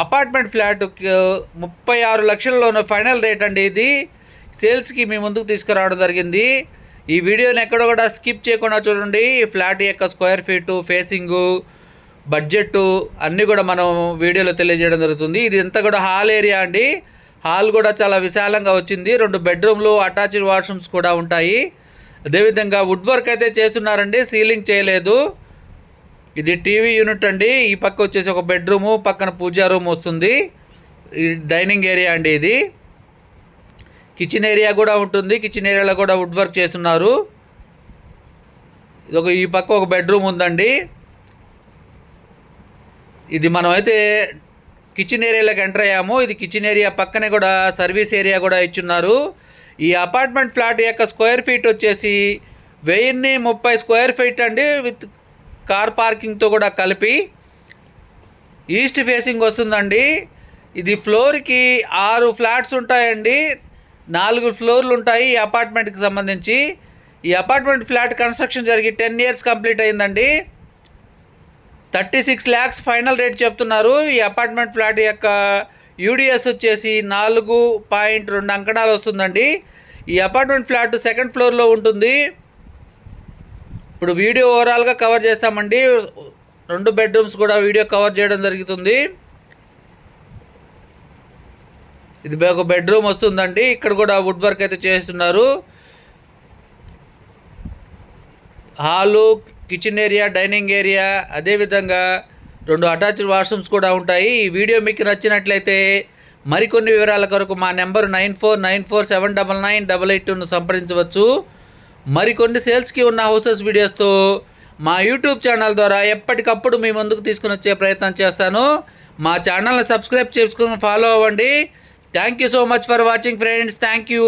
Apartment flat ముప్పై ఆరు లక్షల్లోనూ final rate అండి ఇది. సేల్స్కి మీ ముందుకు తీసుకురావడం జరిగింది. ఈ వీడియోని ఎక్కడ కూడా స్కిప్ చేయకుండా చూడండి. ఈ ఫ్లాట్ యొక్క స్క్వేర్ ఫీటు ఫేసింగు బడ్జెట్ అన్నీ కూడా మనం వీడియోలో తెలియజేయడం జరుగుతుంది. ఇది ఇంత కూడా హాల్ ఏరియా అండి. హాల్ కూడా చాలా విశాలంగా వచ్చింది. రెండు బెడ్రూమ్లు అటాచ్డ్ వాష్రూమ్స్ కూడా ఉంటాయి. అదేవిధంగా వుడ్ వర్క్ అయితే చేస్తున్నారండి. సీలింగ్ చేయలేదు. ఇది టీవీ యూనిట్ అండి. ఈ పక్క వచ్చేసి ఒక బెడ్రూము పక్కన పూజా రూమ్ వస్తుంది. ఈ డైనింగ్ ఏరియా అండి ఇది. కిచెన్ ఏరియా కూడా ఉంటుంది. కిచెన్ ఏరియాలో కూడా వుడ్ వర్క్ చేస్తున్నారు. ఇది ఒక ఈ పక్క ఒక బెడ్రూమ్ ఉందండి. ఇది మనమైతే కిచెన్ ఏరియాలోకి ఎంటర్ అయ్యాము. ఇది కిచెన్ ఏరియా పక్కనే కూడా సర్వీస్ ఏరియా కూడా ఇచ్చున్నారు. ఈ అపార్ట్మెంట్ ఫ్లాట్ యొక్క స్క్వేర్ ఫీట్ వచ్చేసి వెయ్యిన్ని ముప్పై స్క్వేర్ ఫీట్ అండి విత్ కార్ పార్కింగ్తో కూడా కలిపి ఈస్ట్ ఫేసింగ్ వస్తుందండి. ఇది ఫ్లోర్కి ఆరు ఫ్లాట్స్ ఉంటాయండి. నాలుగు ఫ్లోర్లు ఉంటాయి ఈ అపార్ట్మెంట్కి సంబంధించి. ఈ అపార్ట్మెంట్ ఫ్లాట్ కన్స్ట్రక్షన్ జరిగి టెన్ ఇయర్స్ కంప్లీట్ అయిందండి. Thirty six lakhs final rate చెప్తున్నారు. ఈ అపార్ట్మెంట్ ఫ్లాట్ యొక్క యూడిఎస్ వచ్చేసి నాలుగు పాయింట్ రెండు అంకణాలు వస్తుందండి. ఈ అపార్ట్మెంట్ ఫ్లాట్ సెకండ్ ఫ్లోర్లో ఉంటుంది. ఇప్పుడు వీడియో ఓవరాల్గా కవర్ చేస్తామండి. రెండు బెడ్రూమ్స్ కూడా వీడియో కవర్ చేయడం జరుగుతుంది. ఇది ఒక బెడ్రూమ్ వస్తుందండి. ఇక్కడ కూడా వుడ్ వర్క్ అయితే చేస్తున్నారు. Hall kitchen area dining area అదేవిధంగా రెండు అటాచ్డ్ వాష్రూమ్స్ కూడా ఉంటాయి. ఈ వీడియో మీకు నచ్చినట్లయితే మరికొన్ని వివరాల కొరకు మా number nine four nine four seven double nine double eight టూను సంప్రదించవచ్చు. మరికొన్ని సేల్స్కి ఉన్న హౌసెస్ వీడియోస్తో మా యూట్యూబ్ ఛానల్ ద్వారా ఎప్పటికప్పుడు మీ ముందుకు తీసుకుని వచ్చే ప్రయత్నం చేస్తాను. మా ఛానల్ని సబ్స్క్రైబ్ చేసుకుని ఫాలో అవ్వండి. Thank you so much for watching friends. Thank you